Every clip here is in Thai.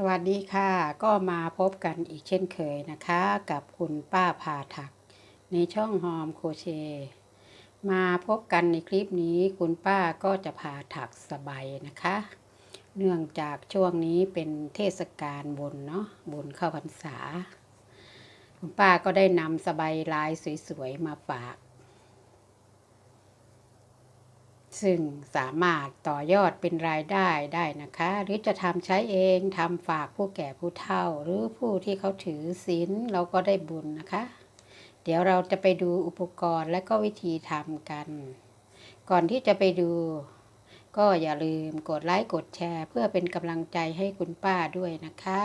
สวัสดีค่ะ ก็มาพบกันอีกเช่นเคยนะคะ กับคุณป้าพาถัก ในช่องฮอมโคเช มาพบกันในคลิปนี้คุณป้าก็จะพาถักสบายนะคะ เนื่องจากช่วงนี้เป็นเทศกาลบุญเนาะบุญเข้าพรรษา คุณป้าก็ได้นำสบายลายสวยๆมาฝาก ซึ่งสามารถต่อยอดเป็นรายได้ได้นะคะ หรือจะทำใช้เองทำฝากผู้แก่ผู้เฒ่า หรือผู้ที่เขาถือศีลเราก็ได้บุญนะคะ เดี๋ยวเราจะไปดูอุปกรณ์และก็วิธีทำกัน ก่อนที่จะไปดู ก็อย่าลืมกดไลค์กดแชร์ เพื่อเป็นกำลังใจให้คุณป้าด้วยนะคะ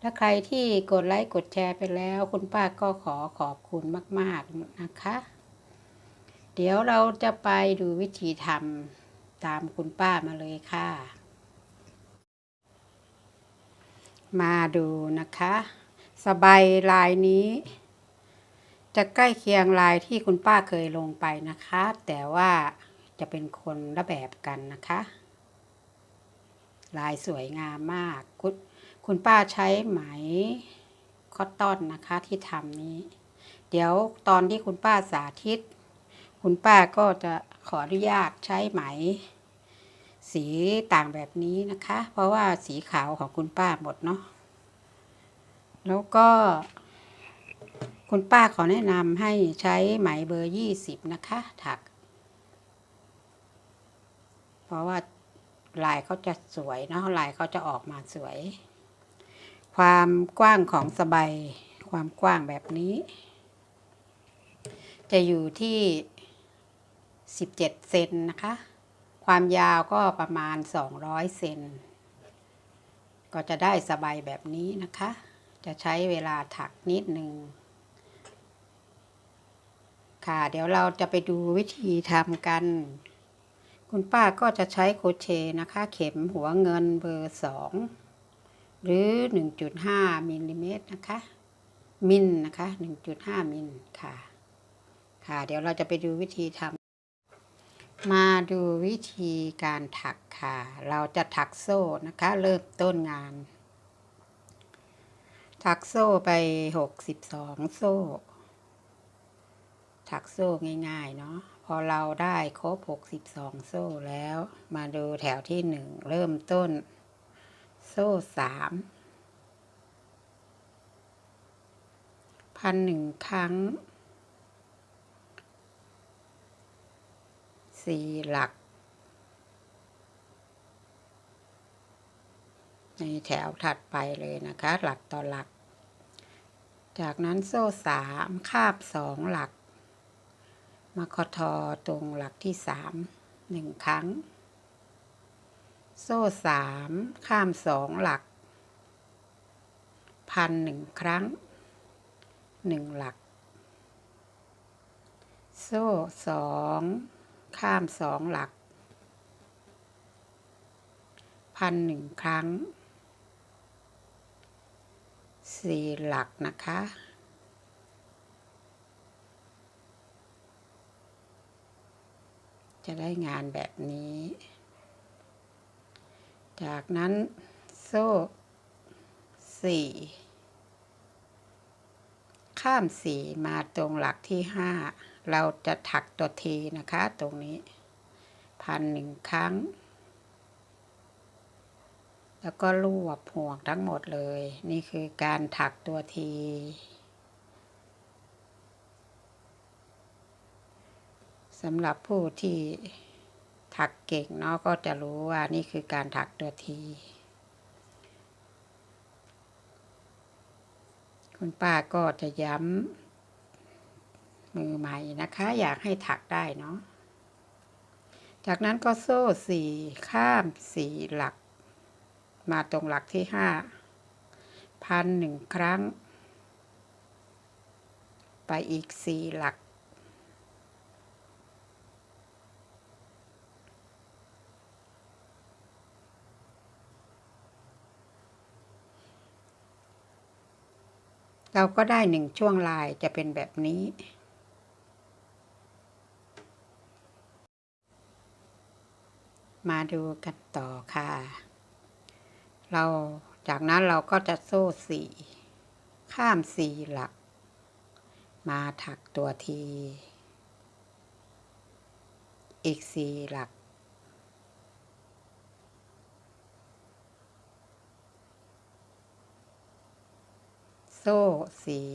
ถ้าใครที่กดไลค์กดแชร์ไปแล้ว คุณป้าก็ขอขอบคุณมาก ๆ นะคะ เดี๋ยวเราจะไปดูวิธีทำตามคุณป้ามาเลยค่ะ มาดูนะคะ สบายลายนี้ จะใกล้เคียงลายที่คุณป้าเคยลงไปนะคะ แต่ว่าจะเป็นคนละแบบกันนะคะ ลายสวยงามมาก คุณคุณป้าใช้ไหมคอตตอนนะคะที่ทำนี้ เดี๋ยวตอนที่คุณป้าสาธิต คุณป้าก็จะขออนุญาตใช้ไหม สีต่างแบบนี้นะคะ เพราะว่าสีขาวของคุณป้าหมดเนาะแล้วก็ คุณป้าขอแนะนำให้ใช้ไหมเบอร์ยี่สิบนะคะ ถัก เพราะว่าลายเขาจะสวยเนาะลายเขาจะออกมาสวย ความกว้างของสบายความกว้างแบบนี้ จะอยู่ที่ 17 เซนนะคะ ความยาวก็ประมาณ 200 เซน ก็จะได้สบายแบบนี้นะคะ จะใช้เวลาถักนิดหนึ่งค่ะ เดี๋ยวเราจะไปดูวิธีทำกัน คุณป้าก็จะใช้โคเชนะคะ เข็มหัวเงินเบอร์2หรือ 1.5มิลลิเมตรนะคะ มิลนะคะ 1.5 มิลค่ะ ค่ะ เดี๋ยวเราจะไปดูวิธีทำ มาดูวิธีการถักค่ะ เราจะถักโซ่นะคะ เริ่มต้นงาน ถักโซ่ไป62โซ่ ถักโซ่ง่าย ๆ เนาะ พอเราได้ครบ62โซ่แล้ว มาดูแถวที่1เริ่มต้น โซ่3พันหนึ่งครั้ง สี่หลัก ในแถวถัดไปเลยนะคะ หลักต่อหลัก จากนั้นโซ่สามคาบสองหลัก มาคอทอตรงหลักที่สามหนึ่งครั้ง โซ่สามข้ามสองหลัก พันหนึ่งครั้งหนึ่งหลัก โซ่สอง ข้ามสองหลัก พันหนึ่งครั้งสี่หลักนะคะ จะได้งานแบบนี้ จากนั้นโซ่สี่ข้ามสี่มาตรงหลักที่ห้า เราจะถักตัวทีนะคะ ตรงนี้ พันหนึ่งครั้ง แล้วก็รวบห่วงทั้งหมดเลย นี่คือการถักตัวที สำหรับผู้ที่ถักเก่งเนาะก็จะรู้ว่านี่คือการถักตัวที คุณป้าก็จะย้ำ มือใหม่นะคะ อยากให้ถักได้เนาะจากนั้นก็โซ่สี่ข้ามสี่หลัก มาตรงหลักที่ห้าพันหนึ่งครั้ง ไปอีกสี่หลัก เราก็ได้หนึ่งช่วงลายจะเป็นแบบนี้ มาดูกันต่อค่ะ เราจากนั้นเราก็จะโซ่สี่ข้ามสี่หลัก มาถักตัวที อีกสี่หลัก โซ่สี่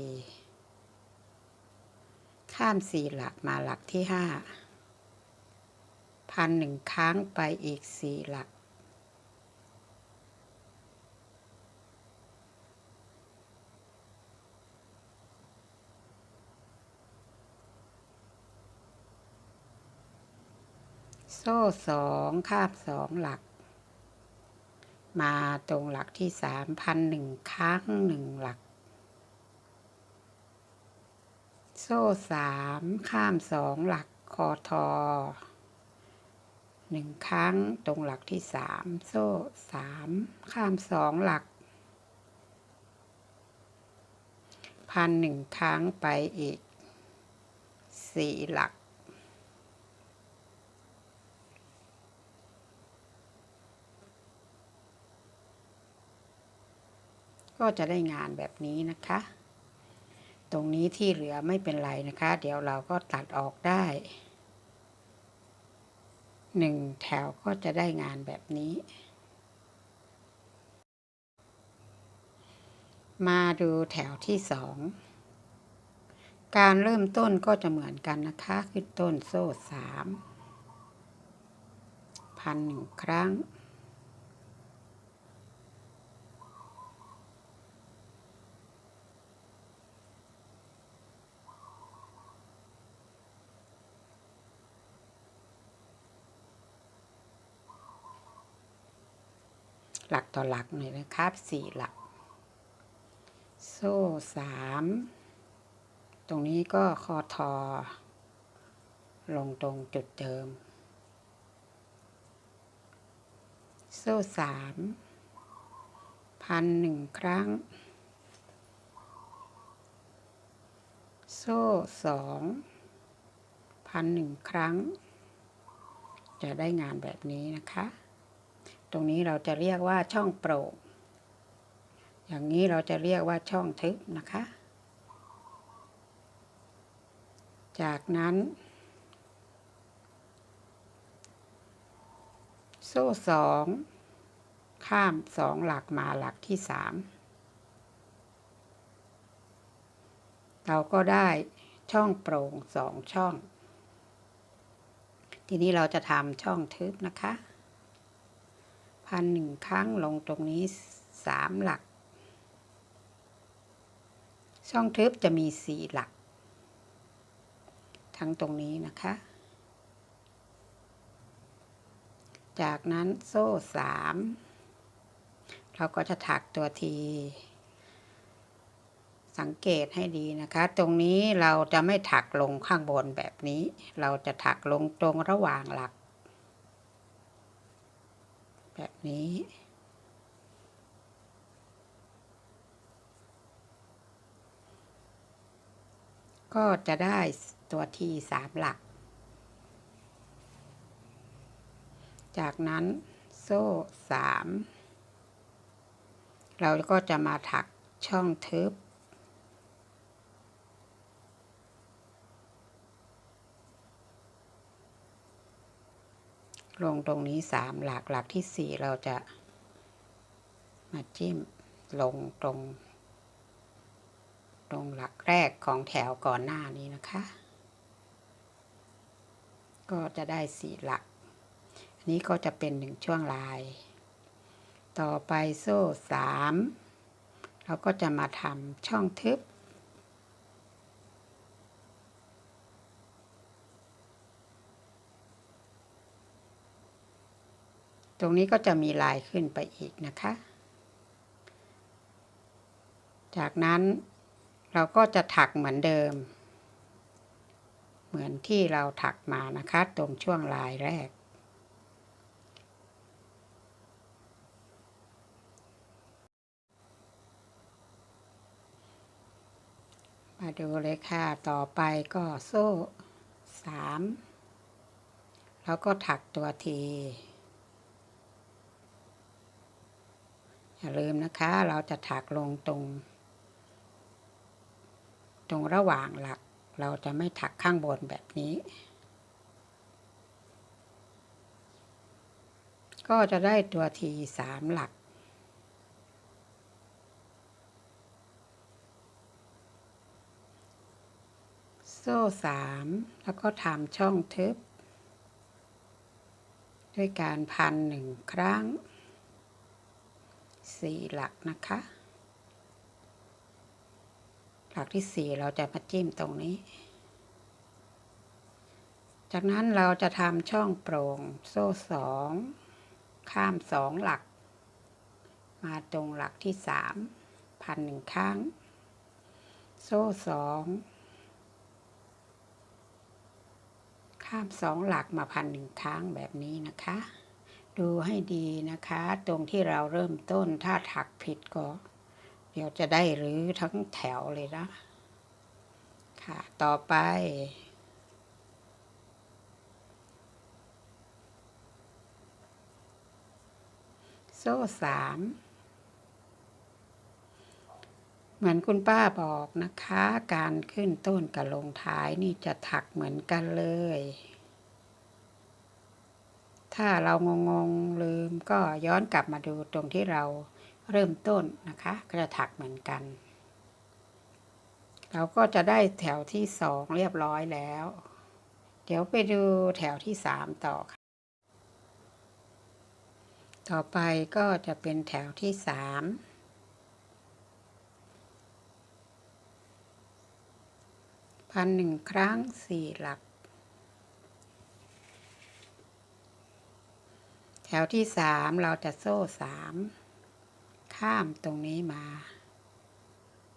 ข้ามสี่หลักมาหลักที่ห้า พันหนึ่งครั้งไปอีกสี่หลัก โซ่สองคาบสองหลัก มาตรงหลักที่สามพันหนึ่งครั้งหนึ่งหลัก โซ่สามข้ามสองหลักคอทอ หนึ่งครั้งตรงหลักที่สามโซ่สามข้ามสองหลัก พันหนึ่งครั้งไปอีกสี่หลัก ก็จะได้งานแบบนี้นะคะ ตรงนี้ที่เหลือไม่เป็นไรนะคะ เดี๋ยวเราก็ตัดออกได้ หนึ่งแถวก็จะได้งานแบบนี้ มาดูแถวที่สองการเริ่มต้นก็จะเหมือนกันนะคะ ขึ้นต้นโซ่สามพันหนึ่งครั้ง ต่อหลักหน่อยนะครับสี่หลัก โซ่สามตรงนี้ก็คอทอ ลงตรงจุดเดิม โซ่สามพันหนึ่งครั้ง โซ่สองพันหนึ่งครั้ง จะได้งานแบบนี้นะคะ ตรงนี้เราจะเรียกว่าช่องโปร่ง อย่างนี้เราจะเรียกว่าช่องทึบนะคะ จากนั้น โซ่สองข้ามสองหลักมาหลักที่สามเราก็ได้ช่องโปร่งสองช่อง ทีนี้เราจะทำช่องทึบนะคะ พันหนึ่งครั้งลงตรงนี้สามหลัก ช่องทึบจะมีสี่หลัก ทั้งตรงนี้นะคะ จากนั้นโซ่สามเราก็จะถักตัวทีสังเกตให้ดีนะคะ ตรงนี้เราจะไม่ถักลงข้างบนแบบนี้ เราจะถักลงตรงระหว่างหลัก แบบนี้ ก็จะได้ตัวทีสามหลัก จากนั้นโซ่สามเราก็จะมาถักช่องทึบ ลงตรงนี้สามหลักหลักที่สี่เราจะมาจิ้มลงตรง ตรงหลักแรกของแถวก่อนหน้านี้นะคะ ก็จะได้สี่หลัก อันนี้ก็จะเป็นหนึ่งช่วงลาย ต่อไปโซ่สามเราก็จะมาทำช่องทึบ ตรงนี้ก็จะมีลายขึ้นไปอีกนะคะ จากนั้นเราก็จะถักเหมือนเดิม เหมือนที่เราถักมานะคะ ตรงช่วงลายแรก มาดูเลยค่ะ ต่อไปก็โซ่สามแล้วก็ถักตัวที อย่าลืมนะคะ เราจะถักลงตรง ตรงระหว่างหลัก เราจะไม่ถักข้างบนแบบนี้ ก็จะได้ตัวทีสามหลักโซ่สามแล้วก็ทำช่องทึบ ด้วยการพันหนึ่งครั้ง สี่หลักนะคะ หลักที่สี่เราจะมาจิ้มตรงนี้ จากนั้นเราจะทำช่องโปร่งโซ่สองข้ามสองหลัก มาตรงหลักที่สามพันหนึ่งครั้ง โซ่สองข้ามสองหลักมาพันหนึ่งครั้งแบบนี้นะคะ ดูให้ดีนะคะ ตรงที่เราเริ่มต้นถ้าถักผิดก็ เดี๋ยวจะได้รื้อทั้งแถวเลยนะ ค่ะต่อไป โซ่สามเหมือนคุณป้าบอกนะคะ การขึ้นต้นกับลงท้ายนี่จะถักเหมือนกันเลย ถ้าเรางงงๆลืมก็ย้อนกลับมาดูตรงที่เราเริ่มต้นนะคะ ก็จะถักเหมือนกัน เราก็จะได้แถวที่สองเรียบร้อยแล้ว เดี๋ยวไปดูแถวที่สามต่อค่ะ ต่อไปก็จะเป็นแถวที่สามพันหนึ่งครั้งสี่หลัก แถวที่สามเราจะโซ่สาม ข้ามตรงนี้มา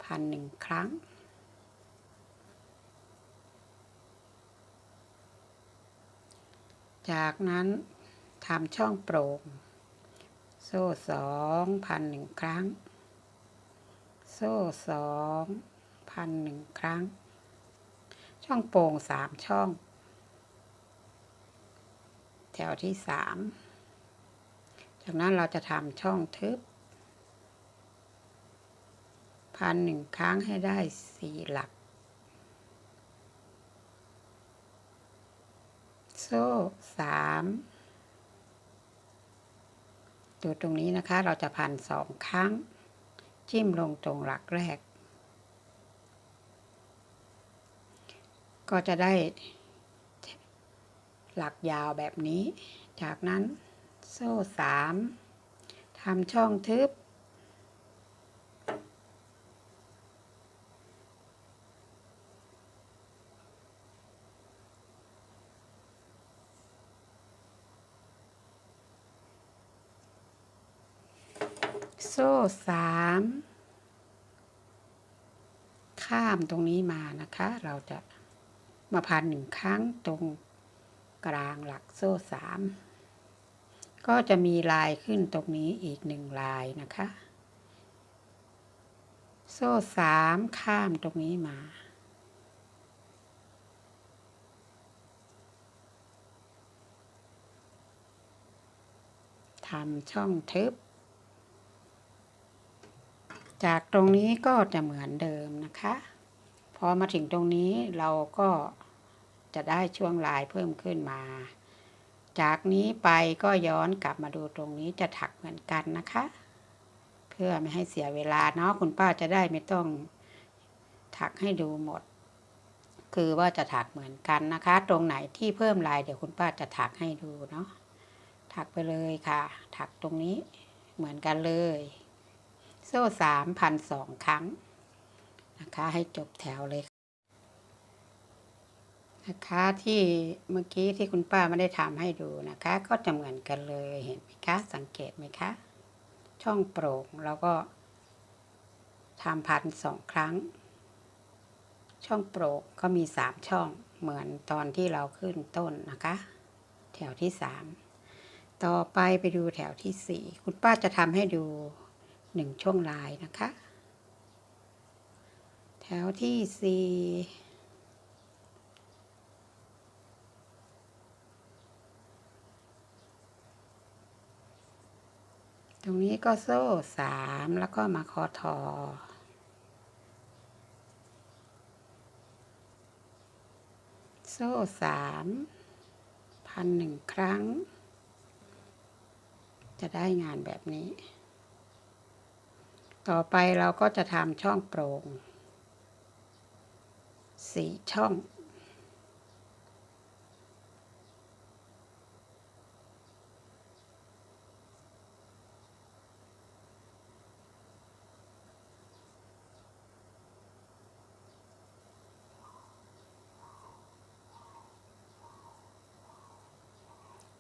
พันหนึ่งครั้ง จากนั้นทำช่องโปร่ง โซ่สองพันหนึ่งครั้ง โซ่สองพันหนึ่งครั้ง ช่องโปร่งสามช่อง แถวที่สาม จากนั้นเราจะทำช่องทึบ พันหนึ่งครั้งให้ได้สี่หลัก โซ่สามดูตรงนี้นะคะเราจะพันสองครั้ง จิ้มลงตรงหลักแรก ก็จะได้หลักยาวแบบนี้ จากนั้น โซ่สามทำช่องทึบ โซ่สามข้ามตรงนี้มานะคะ เราจะมาพันหนึ่งครั้งตรงกลางหลักโซ่สาม ก็จะมีลายขึ้นตรงนี้อีกหนึ่งลายนะคะ โซ่สามข้ามตรงนี้มา ทำช่องทึบ จากตรงนี้ก็จะเหมือนเดิมนะคะ พอมาถึงตรงนี้เราก็จะได้ช่วงลายเพิ่มขึ้นมา จากนี้ไปก็ย้อนกลับมาดูตรงนี้จะถักเหมือนกันนะคะ เพื่อไม่ให้เสียเวลาเนาะคุณป้าจะได้ไม่ต้องถักให้ดูหมด คือว่าจะถักเหมือนกันนะคะ ตรงไหนที่เพิ่มลายเดี๋ยวคุณป้าจะถักให้ดูเนาะถักไปเลยค่ะ ถักตรงนี้เหมือนกันเลย โซ่สามพันสองครั้งนะคะ ให้จบแถวเลย นะคะที่เมื่อกี้ที่คุณป้าไม่ได้ทำให้ดูนะคะ ก็จะเหมือนกันเลยเห็นไหมคะ สังเกตไหมคะ ช่องโปร่งแล้วก็ทำพันสองครั้ง ช่องโปร่งก็มีสามช่องเหมือนตอนที่เราขึ้นต้นนะคะ แถวที่สามต่อไปไปดูแถวที่สี่คุณป้าจะทำให้ดูหนึ่งช่วงลายนะคะ แถวที่สี่ ตรงนี้ก็โซ่สามแล้วก็มาคอทอ โซ่สามพันหนึ่งครั้ง จะได้งานแบบนี้ ต่อไปเราก็จะทำช่องโปร่งสี่ช่อง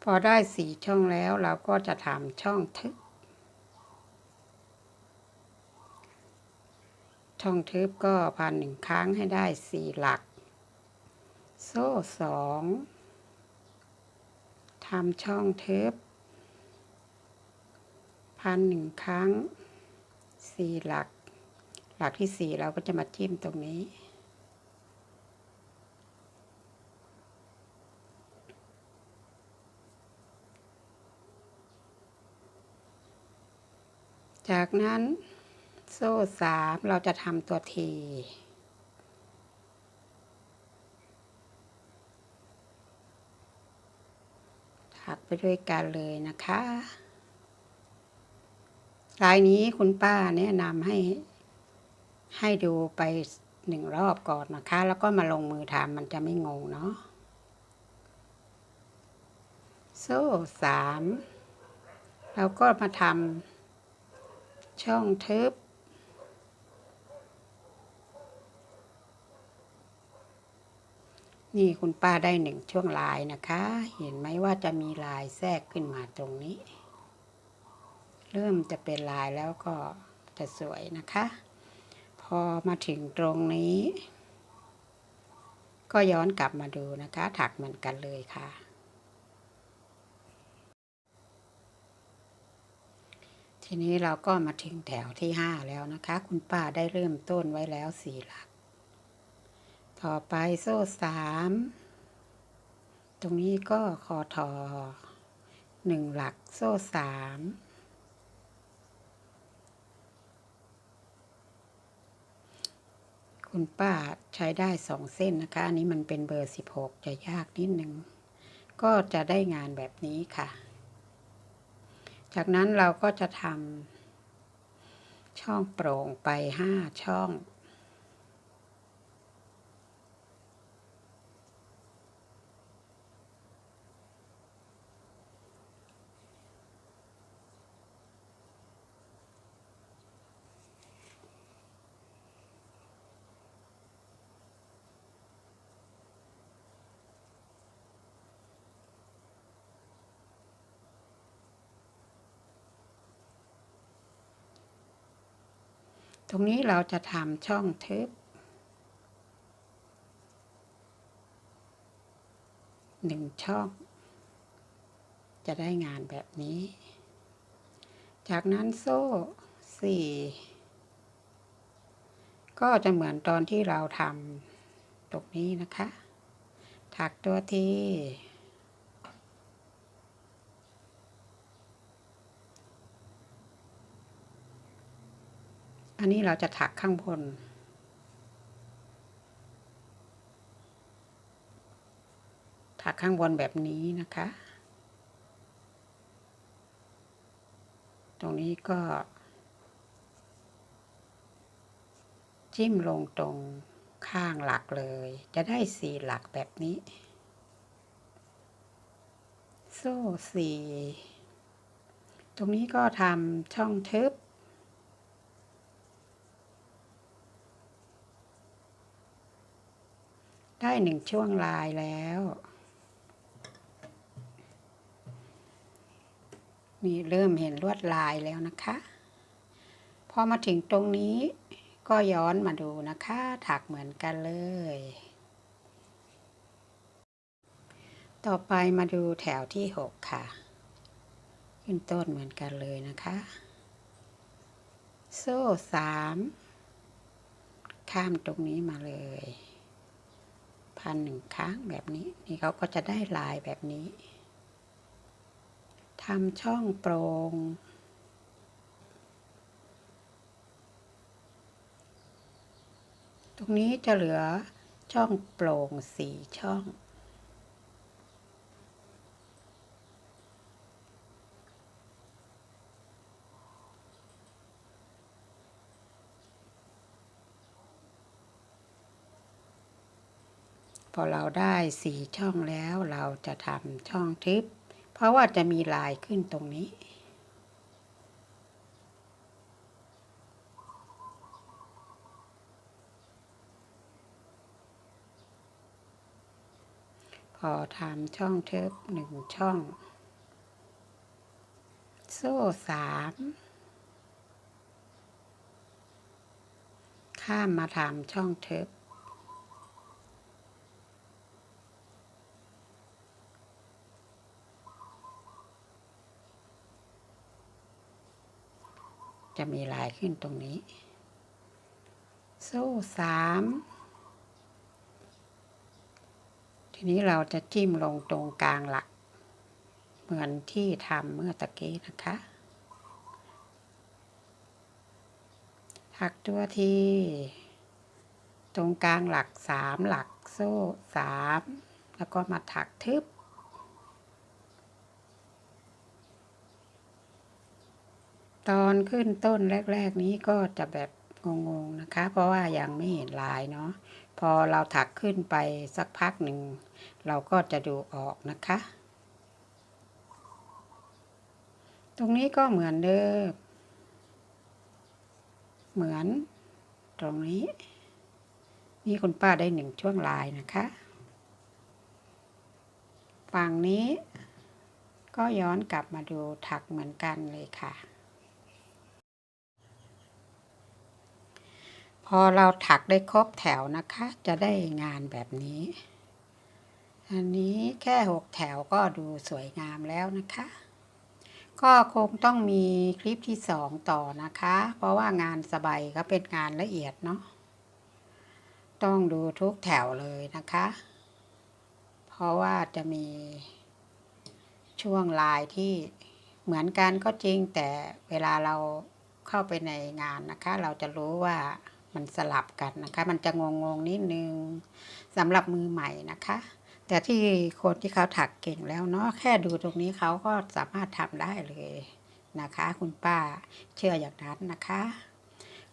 พอได้สี่ช่องแล้วเราก็จะทำช่องทึบ ช่องทึบก็พันหนึ่งครั้งให้ได้สี่หลัก โซ่สองทำช่องทึบ พันหนึ่งครั้งสี่หลัก หลักที่สี่เราก็จะมาจิ้มตรงนี้ จากนั้นโซ่สามเราจะทำตัวทีถักไปด้วยกันเลยนะคะลายนี้คุณป้าแนะนำให้ ให้ดูไปหนึ่งรอบก่อนนะคะ แล้วก็มาลงมือทำมันจะไม่งงเนาะโซ่สามเราก็มาทำ ช่องทึบ นี่คุณป้าได้หนึ่งช่วงลายนะคะ เห็นไหมว่าจะมีลายแทรกขึ้นมาตรงนี้ เริ่มจะเป็นลายแล้วก็จะสวยนะคะ พอมาถึงตรงนี้ ก็ย้อนกลับมาดูนะคะ ถักเหมือนกันเลยค่ะ ทีนี้เราก็มาถึงแถวที่ห้าแล้วนะคะ คุณป้าได้เริ่มต้นไว้แล้วสี่หลัก ต่อไปโซ่สามตรงนี้ก็คอทอหนึ่งหลักโซ่สามคุณป้าใช้ได้สองเส้นนะคะ อันนี้มันเป็นเบอร์สิบหกจะยากนิดนึง ก็จะได้งานแบบนี้ค่ะ จากนั้นเราก็จะทำช่องโปร่งไปห้าช่อง ตรงนี้เราจะทำช่องทึบหนึ่งช่อง จะได้งานแบบนี้ จากนั้นโซ่สี่ก็จะเหมือนตอนที่เราทำตรงนี้นะคะ ถักตัวที อันนี้เราจะถักข้างบน ถักข้างบนแบบนี้นะคะ ตรงนี้ก็ จิ้มลงตรงข้างหลักเลย จะได้สี่หลักแบบนี้ โซ่สี่ ตรงนี้ก็ทำช่องทึบ ได้หนึ่งช่วงลายแล้วมีเริ่มเห็นลวดลายแล้วนะคะ พอมาถึงตรงนี้ก็ย้อนมาดูนะคะ ถักเหมือนกันเลย ต่อไปมาดูแถวที่หกค่ะ ขึ้นต้นเหมือนกันเลยนะคะ โซ่สามข้ามตรงนี้มาเลย พันหนึ่งครั้งแบบนี้ นี่เขาก็จะได้ลายแบบนี้ทำช่องโปรง่งตรงนี้จะเหลือช่องโปร่งสี่ช่อง พอเราได้สี่ช่องแล้วเราจะทำช่องทึบ เพราะว่าจะมีลายขึ้นตรงนี้ พอทำช่องทึบหนึ่งช่อง โซ่สามข้ามมาทำช่องทึบ จะมีลายขึ้นตรงนี้ โซ่สามทีนี้เราจะจิ้มลงตรงกลางหลัก เหมือนที่ทำเมื่อตะกี้นะคะ ถักตัวที่ ตรงกลางหลักสามหลักโซ่สามแล้วก็มาถักทึบ ตอนขึ้นต้นแรก ๆ นี้ก็จะแบบงงๆนะคะ เพราะว่ายังไม่เห็นลายเนาะพอเราถักขึ้นไปสักพักหนึ่ง เราก็จะดูออกนะคะ ตรงนี้ก็เหมือนเดิมเหมือนตรงนี้ นี่คุณป้าได้หนึ่งช่วงลายนะคะฝั่งนี้ก็ย้อนกลับมาดูถักเหมือนกันเลยค่ะ พอเราถักได้ครบแถวนะคะ จะได้งานแบบนี้ อันนี้แค่หกแถวก็ดูสวยงามแล้วนะคะ ก็คงต้องมีคลิปที่สองต่อนะคะ เพราะว่างานสบายก็เป็นงานละเอียดเนาะ ต้องดูทุกแถวเลยนะคะ เพราะว่าจะมีช่วงลายที่เหมือนกันก็จริงแต่เวลาเราเข้าไปในงานนะคะ เราจะรู้ว่า มันสลับกันนะคะ มันจะงงๆนิดนึงสำหรับมือใหม่นะคะ แต่ที่คนที่เขาถักเก่งแล้วเนาะแค่ดูตรงนี้เขาก็สามารถทำได้เลยนะคะ คุณป้าเชื่ออย่างนั้นนะคะ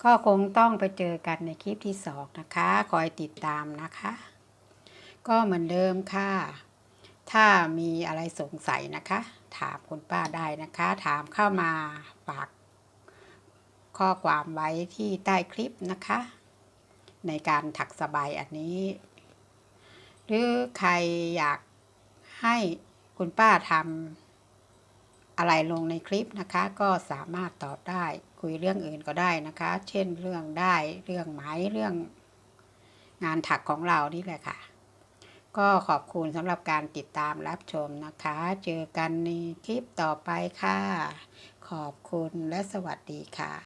ก็คงต้องไปเจอกันในคลิปที่สองนะคะ คอยติดตามนะคะ ก็เหมือนเดิมค่ะ ถ้ามีอะไรสงสัยนะคะ ถามคุณป้าได้นะคะ ถามเข้ามาฝาก ข้อความไว้ที่ใต้คลิปนะคะ ในการถักสบายอันนี้ หรือใครอยากให้คุณป้าทำอะไรลงในคลิปนะคะ ก็สามารถตอบได้คุยเรื่องอื่นก็ได้นะคะ เช่นเรื่องได้เรื่องไหมเรื่องงานถักของเรานี่แหละค่ะ ก็ขอบคุณสำหรับการติดตามรับชมนะคะ เจอกันในคลิปต่อไปค่ะ ขอบคุณและสวัสดีค่ะ